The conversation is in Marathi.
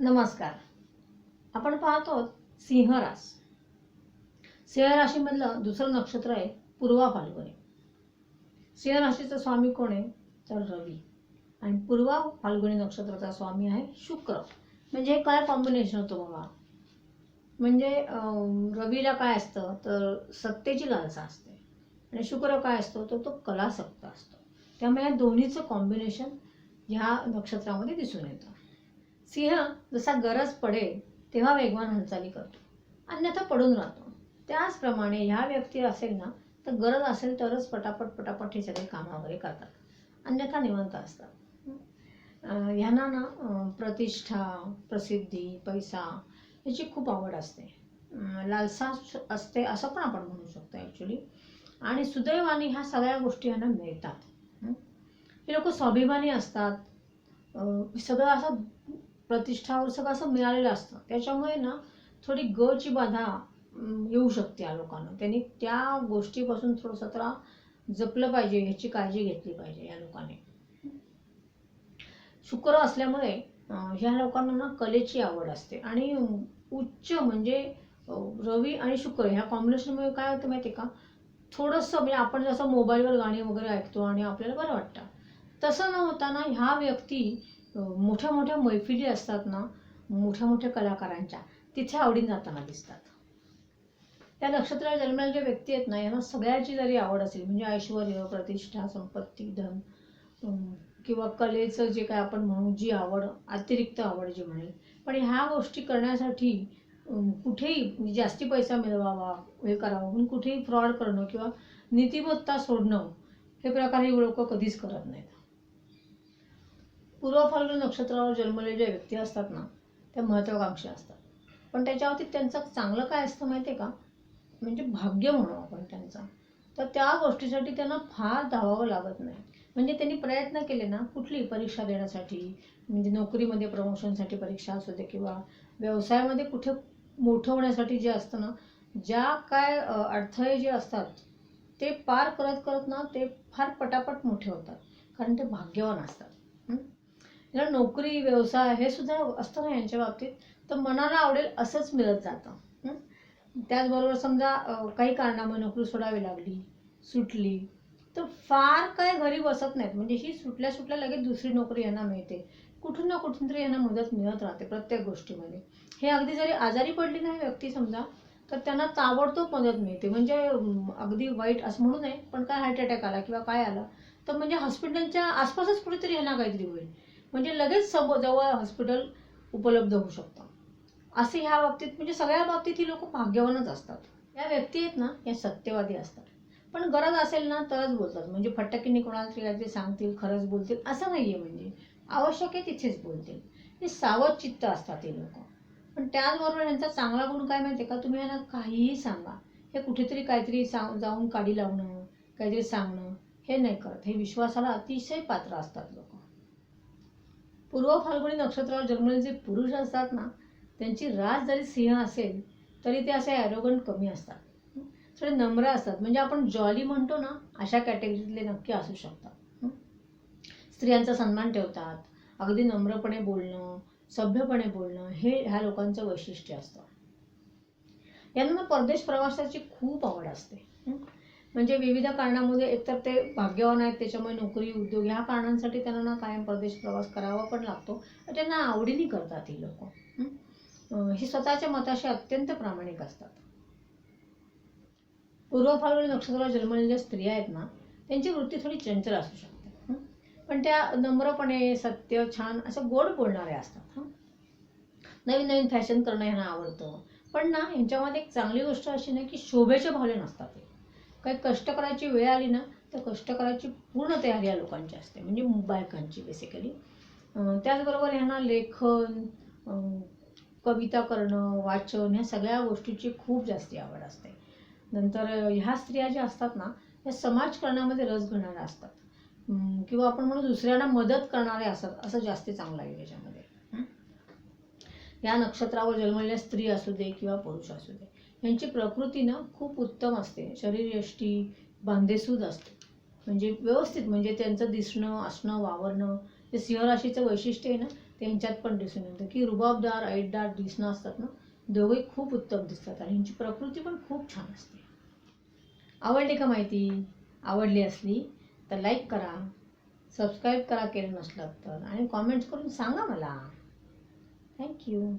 नमस्कार. आपण पाहतो सिंहरास सिंहराशीमधलं सिंह राशीमधलं दुसरं नक्षत्र आहे पूर्वा फाल्गुनी. सिंहराशीचा स्वामी कोण आहे? तर रवी. आणि पूर्वा फाल्गुनी नक्षत्राचा स्वामी आहे शुक्र. म्हणजे हे काय कॉम्बिनेशन होतं बघा? म्हणजे रवीला काय असतं? तर सत्तेची लालसा असते. आणि शुक्र काय असतो? तर तो कलासक्त असतो. त्यामुळे या दोन्हीचं कॉम्बिनेशन ह्या नक्षत्रामध्ये दिसून येतं. सिंह जसा गरज पडेल तेव्हा वेगवान हालचाली करतो. अन्यथा पडून राहतो. त्याचप्रमाणे ह्या व्यक्ती असेल ना तर गरज असेल तरच पटापट पटापट हे सगळे कामं वगैरे करतात. अन्यथा निवंत असतात. ह्यांना ना प्रतिष्ठा प्रसिद्धी पैसा याची खूप आवड असते. लालसा असते असं पण आपण म्हणू शकतो ॲक्च्युली आणि सुदैवाने ह्या सगळ्या गोष्टी यांना मिळतात. हे? लोक स्वाभिमानी असतात. सगळं असं प्रतिष्ठा सगळं असं मिळालेलं असतं. त्याच्यामुळे ना थोडी गची बाधा येऊ शकते या लोकांना. त्यांनी त्या गोष्टीपासून थोडंसं त्याला जपलं पाहिजे ह्याची काळजी घेतली पाहिजे या लोकांनी. शुक्र असल्यामुळे ह्या लोकांना ना कलेची आवड असते. आणि उच्च म्हणजे रवी आणि शुक्र ह्या कॉम्बिनेशनमुळे काय होतं माहिती आहे का? थोडंसं म्हणजे आपण जसं मोबाईलवर गाणी वगैरे ऐकतो आणि आपल्याला बरं वाटतं. तसं न होताना ह्या व्यक्ती मोठ्या मोठ्या मैफिली असतात ना मोठ्या मोठ्या कलाकारांच्या तिथे आवडीन जाताना दिसतात. त्या नक्षत्राला जन्मलेल्या ज्या व्यक्ती आहेत ना यांना सगळ्याची जरी आवड असेल म्हणजे ऐश्वर प्रतिष्ठा संपत्ती धन किंवा कलेचं जे काय आपण म्हणू जी आवड अतिरिक्त आवड जी म्हणेल पण ह्या गोष्टी करण्यासाठी कुठेही म्हणजे जास्ती पैसा मिळवावा हे करावं म्हणून कुठेही फ्रॉड करणं किंवा नीतिमत्ता सोडणं हे प्रकार हे लोक कधीच करत नाहीत. पूर्व फाल्गुन नक्षत्रावर जन्मलेल्या ज्या व्यक्ती असतात ना त्या महत्त्वाकांक्षी असतात. पण त्याच्या बाबतीत त्यांचं चांगलं काय असतं माहिती आहे का? म्हणजे भाग्य म्हणू आपण त्यांचा. तर त्या गोष्टीसाठी त्यांना फार धावावं लागत नाही. म्हणजे त्यांनी प्रयत्न केले ना कुठली परीक्षा देण्यासाठी? म्हणजे नोकरीमध्ये प्रमोशनसाठी परीक्षा असू दे किंवा व्यवसायामध्ये कुठे मोठं होण्यासाठी जे असतं ना ज्या काय अडथळे जे असतात ते पार करत करत ना ते फार पटापट मोठे होतात. कारण ते भाग्यवान असतात. हं? नोकरी व्यवसाय हे सुद्धा असतं ना यांच्या बाबतीत तर मनाला आवडेल असंच मिळत जातं. त्याचबरोबर समजा काही कारणामुळे नोकरी सोडावी लागली सुटली तर फार काय घरी बसत नाहीत. म्हणजे ही सुटल्या सुटल्या लगेच दुसरी नोकरी यांना मिळते. कुठून ना कुठून तरी यांना मदत मिळत राहते प्रत्येक गोष्टीमध्ये. हे अगदी जरी आजारी पडली नाही व्यक्ती समजा तर त्यांना ताबडतोब मदत मिळते. म्हणजे अगदी वाईट असं म्हणू नये पण काय हार्ट अटॅक आला किंवा काय आलं तर म्हणजे हॉस्पिटलच्या आसपासच कुठेतरी यांना काहीतरी होईल. म्हणजे लगेच सब जवळ हॉस्पिटल उपलब्ध होऊ शकतं. असे ह्या बाबतीत म्हणजे सगळ्या बाबतीत ही लोक भाग्यवानच असतात. या व्यक्ती आहेत ना या सत्यवादी असतात. पण गरज असेल ना तरच बोलतात. म्हणजे फटकीने कोणाला तरी काहीतरी सांगतील खरंच बोलतील असं नाही आहे म्हणजे. आवश्यक आहे तिथेच बोलतील. हे सावध चित्त असतात हे लोक. पण त्याचबरोबर यांचा चांगला गुण काय माहिती आहे का? तुम्ही यांना काहीही सांगा. हे कुठेतरी काहीतरी सांग जाऊन काडी लावणं काहीतरी सांगणं हे नाही करत. हे विश्वासाला अतिशय पात्र असतात लोक. पूर्व फाल्गुनी नक्षत्रावर जन्मलेले जे पुरुष असतात ना त्यांची रास जरी सिंह असेल तरी ते असे ॲरोगंट कमी असतात. थोडे नम्र असतात. म्हणजे आपण जॉली म्हणतो ना अशा कॅटेगरीतले नक्की असू शकतात. स्त्रियांचा सन्मान ठेवतात. अगदी नम्रपणे बोलणं सभ्यपणे बोलणं हे ह्या लोकांचं वैशिष्ट्य असतं. यांना परदेश प्रवासाची खूप आवड असते. म्हणजे विविध कारणामुळे एकतर ते भाग्यवान आहेत त्याच्यामुळे नोकरी उद्योग ह्या कारणांसाठी त्यांना ना कायम परदेश प्रवास करावा पण लागतो. त्यांना आवडीने करतात ही लोक. हे? स्वतःच्या मताशी अत्यंत प्रामाणिक असतात. पूर्व फाल्गुनी नक्षत्राला जन्मलेल्या स्त्रिया आहेत ना त्यांची वृत्ती थोडी चंचल असू शकते. पण त्या नम्रपणे सत्य छान असं गोड बोलणाऱ्या असतात. नवीन नवीन फॅशन करणं ह्यांना आवडतं. पण ना यांच्यामध्ये एक चांगली गोष्ट अशी नाही की शोभेच्या भावले नसतात. ते काही कष्ट करायची वेळ आली ना तर कष्ट करायची पूर्ण तयारी या लोकांची असते. म्हणजे बायकांची बेसिकली त्याचबरोबर ह्यांना लेखन कविता करणं वाचन ह्या सगळ्या गोष्टीची खूप जास्त आवड असते. नंतर ह्या स्त्रिया ज्या असतात ना ह्या समाजकारणामध्ये रस घेणाऱ्या असतात. किंवा आपण म्हणू दुसऱ्यांना मदत करणारे असतात असं जास्ती चांगलं आहे याच्यामध्ये. या नक्षत्रावर जन्मलेल्या स्त्री असू दे किंवा पुरुष असू दे. यांची प्रकृती ना खूप उत्तम असते. शरीरयष्टी बांधेसूद असते. म्हणजे व्यवस्थित म्हणजे त्यांचं दिसणं असणं वावरणं ते सिंह राशीचं वैशिष्ट्य आहे ना त्यांच्यात पण दिसून येतं. की रुबाबदार ऐटदार दिसणं असतात ना दोघे खूप उत्तम दिसतात आणि यांची प्रकृती पण खूप छान असते. आवडली का माहिती? आवडली असली तर लाईक करा सबस्क्राईब करा केलं नसलं तर. आणि कॉमेंट्स करून सांगा मला. थँक्यू